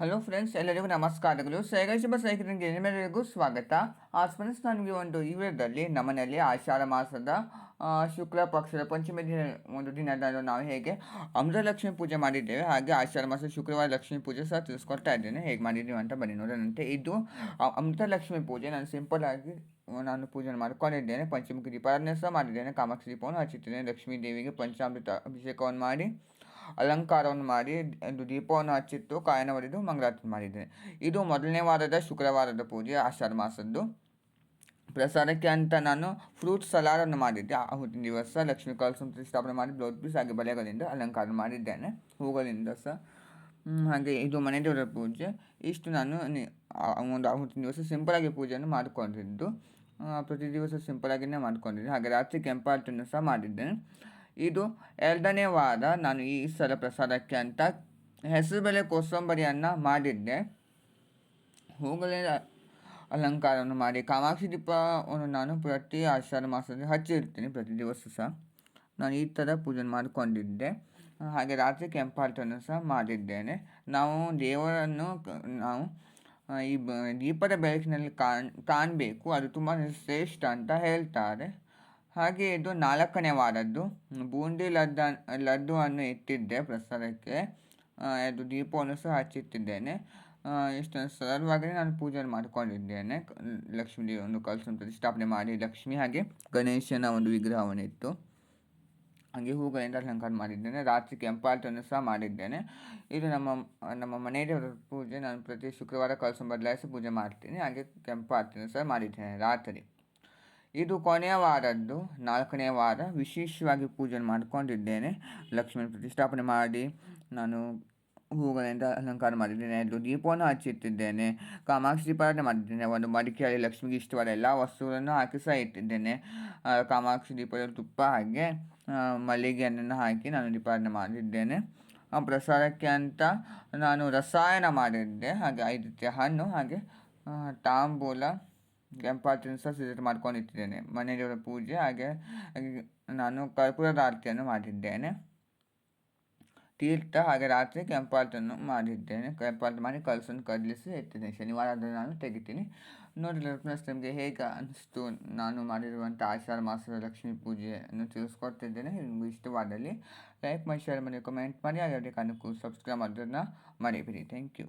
Hello friends, ಎಲ್ಲರಿಗೂ ನಮಸ್ಕಾರಗಳು. ಶುಭ cycling ಎಲ್ಲರಿಗೂ ಸ್ವಾಗತ. ಆ ಫ್ರೆಂಡ್ಸ್ ನನಗೆ ಒಂದು ಈ ವಿಡಿಯೋದಲ್ಲಿ ನಮ್ಮನೆಯಲ್ಲಿ ಆಷಾಢ ಮಾಸದ ಶುಕ್ಲ, ಪಕ್ಷದ ಪಂಚಮಿ ದಿನ, ಒಂದು ದಿನದಂದು ನಾವು ಹೇಗೆ ಅಮೃತಲಕ್ಷ್ಮಿ ಪೂಜೆ ಮಾಡಿದ್ದೇವೆ. ಹಾಗೆ ಆಷಾಢ ಮಾಸ ಶುಕ್ರವಾರ ಲಕ್ಷ್ಮಿ ಪೂಜೆ ಸಹ ತಿಳಿಸ್ಕೊಡ್ತಾ ಇದ್ದೇನೆ. ಹೇಗೆ ಮಾಡಿದ್ದೀವಿ ಅಂತ ಬನ್ನಿ ನೋಡೋಣಂತೆ. ಇದು ಅಮೃತಲಕ್ಷ್ಮಿ ಪೂಜೆ. ನಾನು ಸಿಂಪಲ್ ಆಗಿ ನಾನು ಪೂಜೆ ಮಾಡಿಕೊಂಡಿದ್ದೇನೆ. ಪಂಚಮುಖಿ ದೀಪಾರಾಧನೆ ಸಹ ಮಾಡಿದ್ದೇನೆ. ಕಾಮಾಕ್ಷಿ ದೀಪವನ್ನು ಲಕ್ಷ್ಮೀ ದೇವಿಗೆ ಪಂಚಾಮೃತ ಅಭಿಷೇಕವನ್ನು ಮಾಡಿ ಅಲಂಕಾರವನ್ನು ಮಾಡಿ ಒಂದು ದೀಪವನ್ನು ಹಚ್ಚಿತ್ತು, ಕಾಯನ ಒಡೆದು ಮಂಗಳಾರತಿ ಮಾಡಿದ್ದೇನೆ. ಇದು ಮೊದಲನೇ ವಾರದ ಶುಕ್ರವಾರದ ಪೂಜೆ, ಆಷಾಢ ಮಾಸದ್ದು. ಪ್ರಸಾದಕ್ಕೆ ಅಂತ ನಾನು ಫ್ರೂಟ್ ಸಲಾಡನ್ನು ಮಾಡಿದ್ದೆ. ಆಹುತಿನ ದಿವಸ ಲಕ್ಷ್ಮೀ ಕಲಸ ಸ್ಥಾಪನೆ ಮಾಡಿ ಬ್ಲೌಸ್ ಪೀಸ್ ಹಾಗೆ ಬಳೆಗಳಿಂದ ಅಲಂಕಾರ ಮಾಡಿದ್ದೇನೆ, ಹೂಗಳಿಂದ ಸಹ ಹಾಗೆ ಇದು ಮನೆ ದೇವರ ಪೂಜೆ. ಇಷ್ಟು ನಾನು ಒಂದು ಆಹುತಿನ ದಿವಸ ಸಿಂಪಲಾಗಿ ಪೂಜೆಯನ್ನು ಮಾಡಿಕೊಂಡಿದ್ದು. ಪ್ರತಿ ದಿವಸ ಸಿಂಪಲಾಗಿಯೇ ಮಾಡಿಕೊಂಡಿದ್ದೆ. ಹಾಗೆ ರಾತ್ರಿ ಕೆಂಪಾಟನ್ನು ಸಹ ಮಾಡಿದ್ದೇನೆ. ಇದು ಎರಡನೇ ವಾರ ನಾನು ಈ ಸಲ ಪ್ರಸಾದಕ್ಕೆ ಅಂತ ಹೆಸರುಬೇಳೆ ಕೋಸಂಬರಿಯನ್ನು ಮಾಡಿದ್ದೆ. ಹೂಗಳಿಂದ ಅಲಂಕಾರವನ್ನು ಮಾಡಿ ಕಾಮಾಕ್ಷಿ ದೀಪವನ್ನು ನಾನು ಪ್ರತಿ ಆಷಾಢ ಮಾಸದಲ್ಲಿ ಹಚ್ಚಿರ್ತೀನಿ ಪ್ರತಿ ದಿವಸ ಸಹ. ನಾನು ಈ ಥರ ಪೂಜೆ ಮಾಡಿಕೊಂಡಿದ್ದೆ. ಹಾಗೆ ರಾತ್ರಿ ಕೆಂಪಾಟವನ್ನು ಸಹ ಮಾಡಿದ್ದೇನೆ. ನಾವು ದೇವರನ್ನು ನಾವು ಈ ದೀಪದ ಬೆಳಕಿನಲ್ಲಿ ಕಾಣ್, ಕಾಣಬೇಕು. ಅದು ತುಂಬ ಶ್ರೇಷ್ಠ ಅಂತ ಹೇಳ್ತಾರೆ. ಹಾಗೆ ಇದು ನಾಲ್ಕನೇ ವಾರದ್ದು. ಬೂಂದಿ ಲಡ್ಡು ಲಡ್ಡುವನ್ನು ಇಟ್ಟಿದ್ದೆ ಪ್ರಸಾದಕ್ಕೆ. ಅದು ದೀಪವನ್ನು ಸಹ ಹಚ್ಚಿಟ್ಟಿದ್ದೇನೆ. ಇಷ್ಟೊಂದು ಸರಳವಾಗಿ ನಾನು ಪೂಜೆ ಮಾಡಿಕೊಂಡಿದ್ದೇನೆ. ಲಕ್ಷ್ಮೀ ಒಂದು ಕಲಸನ್ನು ಪ್ರತಿಷ್ಠಾಪನೆ ಮಾಡಿ, ಲಕ್ಷ್ಮಿ ಹಾಗೆ ಗಣೇಶನ ಒಂದು ವಿಗ್ರಹವನ್ನಿತ್ತು ಹಾಗೆ ಹೂಗಳಿಂದ ಅಲಂಕಾರ ಮಾಡಿದ್ದೇನೆ. ರಾತ್ರಿ ಕೆಂಪಾಟನ್ನು ಸಹ ಮಾಡಿದ್ದೇನೆ. ಇದು ನಮ್ಮ ನಮ್ಮ ಮನೆಯವರ ಪೂಜೆ. ನಾನು ಪ್ರತಿ ಶುಕ್ರವಾರ ಕಲಸ ಬದಲಾಯಿಸಿ ಪೂಜೆ ಮಾಡ್ತೀನಿ. ಹಾಗೆ ಕೆಂಪಾಟನ್ನು ಸಹ ಮಾಡಿದ್ದೇನೆ ರಾತ್ರಿ. ಇದು ಕೊನೆಯ ವಾರದ್ದು, ನಾಲ್ಕನೇ ವಾರ ವಿಶೇಷವಾಗಿ ಪೂಜೆ ಮಾಡಿಕೊಂಡಿದ್ದೇನೆ. ಲಕ್ಷ್ಮೀ ಪ್ರತಿಷ್ಠಾಪನೆ ಮಾಡಿ ನಾನು ಹೂಗಳಿಂದ ಅಲಂಕಾರ ಮಾಡಿದ್ದೇನೆ ಅದು ದೀಪವನ್ನು ಹಚ್ಚಿಟ್ಟಿದ್ದೇನೆ, ಕಾಮಾಕ್ಷಿ ದೀಪಾರಾಧನೆ ಮಾಡಿದ್ದೇನೆ, ಒಂದು ಮಡಿಕೆಯಲ್ಲಿ ಲಕ್ಷ್ಮಿಗೆ ಇಷ್ಟವಾದ ಎಲ್ಲ ವಸ್ತುಗಳನ್ನು ಹಾಕಿ ಸಹ ಇಟ್ಟಿದ್ದೇನೆ. ಕಾಮಾಕ್ಷಿ ದೀಪದಲ್ಲಿ ತುಪ್ಪ ಹಾಗೆ ಮಲ್ಲಿಗೆಯನ್ನು ಹಾಕಿ ನಾನು ದೀಪಾರಾಧನೆ ಮಾಡಿದ್ದೇನೆ. ಪ್ರಸಾದಕ್ಕೆ ಅಂತ ನಾನು ರಸಾಯನ ಮಾಡಿದ್ದೆ, ಹಾಗೆ ಐದು ಹಣ್ಣು, ಹಾಗೆ ತಾಂಬೂಲ ಕೆಂಪಾತಿನ ಸಹ ಸಿದ್ಧತೆ ಮಾಡ್ಕೊಂಡಿಟ್ಟಿದ್ದೇನೆ ಮನೆ ದೇವರ ಪೂಜೆ ಹಾಗೆ ನಾನು ಕರ್ಪೂರದ ಆರತಿಯನ್ನು ಮಾಡಿದ್ದೇನೆ. ತೀರ್ಥ ಹಾಗೆ ರಾತ್ರಿ ಕೆಂಪಾಲ್ತನ್ನು ಮಾಡಿದ್ದೇನೆ. ಕೆಂಪಾಲ್ತ ಮಾಡಿ ಕಲಸನ್ನು ಕದಲಿಸಿ ಇಟ್ಟಿದ್ದೇನೆ ಶನಿವಾರ ನಾನು ತೆಗಿತೀನಿ. ನೋಡಿ ಪ್ಲಸ್ ನಿಮಗೆ ಹೇಗೆ ಅನಿಸ್ತು? ನಾನು ಮಾಡಿರುವಂಥ ಆಷಾಢ ಮಾಸದ ಲಕ್ಷ್ಮೀ ಪೂಜೆಯನ್ನು ತಿಳಿಸ್ಕೊಡ್ತಿದ್ದೇನೆ. ನಿಮಗೂ ಇಷ್ಟವಾದಲ್ಲಿ ಲೈಕ್ ಮಾಡಿ, ಶೇರ್ ಮಾಡಿ, ಕಮೆಂಟ್ ಮಾಡಿ. ಹಾಗೆ ಅದಕ್ಕೆ ಅನುಕೂಲ ಸಬ್ಸ್ಕ್ರೈಬ್ ಮಾಡೋದನ್ನು ಮರಿಬೇಡಿ. Thank you.